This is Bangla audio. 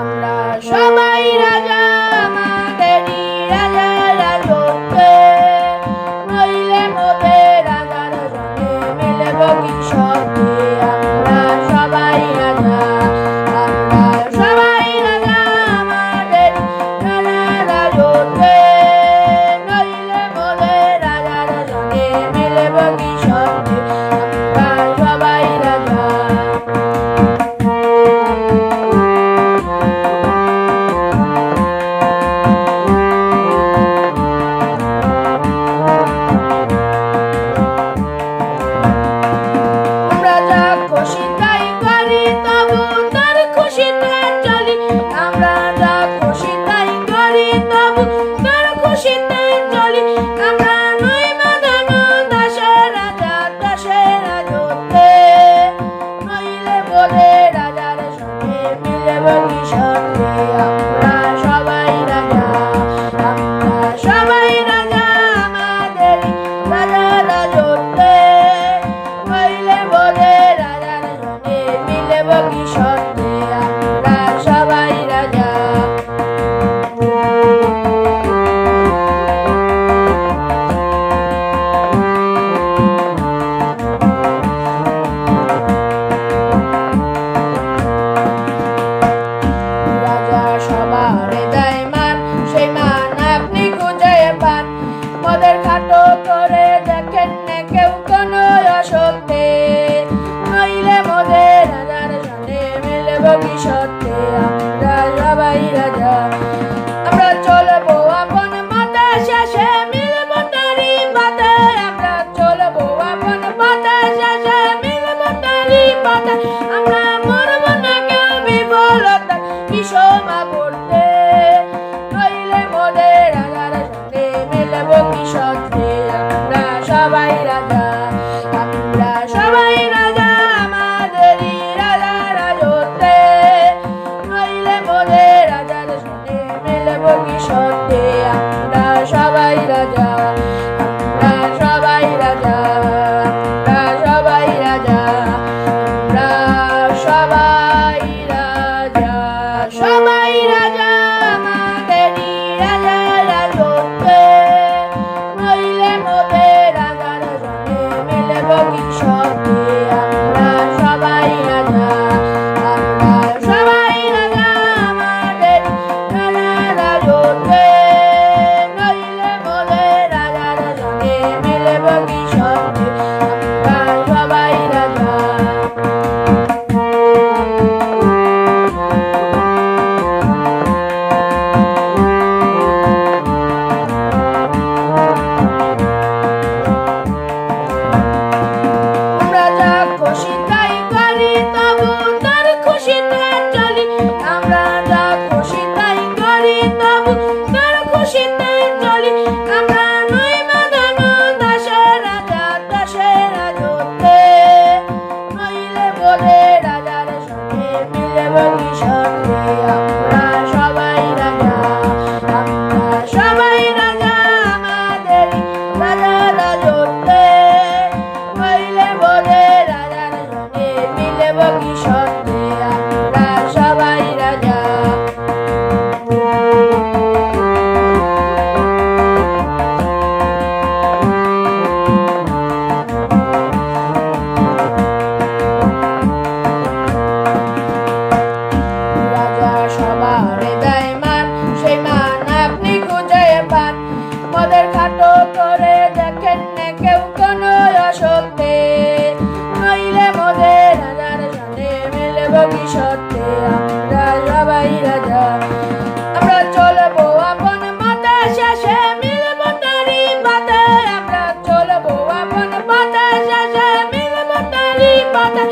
আমরা করে দেখেন না কেউ কোনো অসত্যে। মাইলে মোদের রাজার সাথে মিলব কি সত্যে? আমরা সবাই রাজা। আমরা চলবো আপন মাথা শেষে মিলব তারি আমরা চলবো আপন মাথা শেষে মিলব তারি Amen. আমরা চলবো আপন মতে শেষে মিলব তারি পাতে আমরা চলবো আপন পথে শেষে মিলব তারি পাতে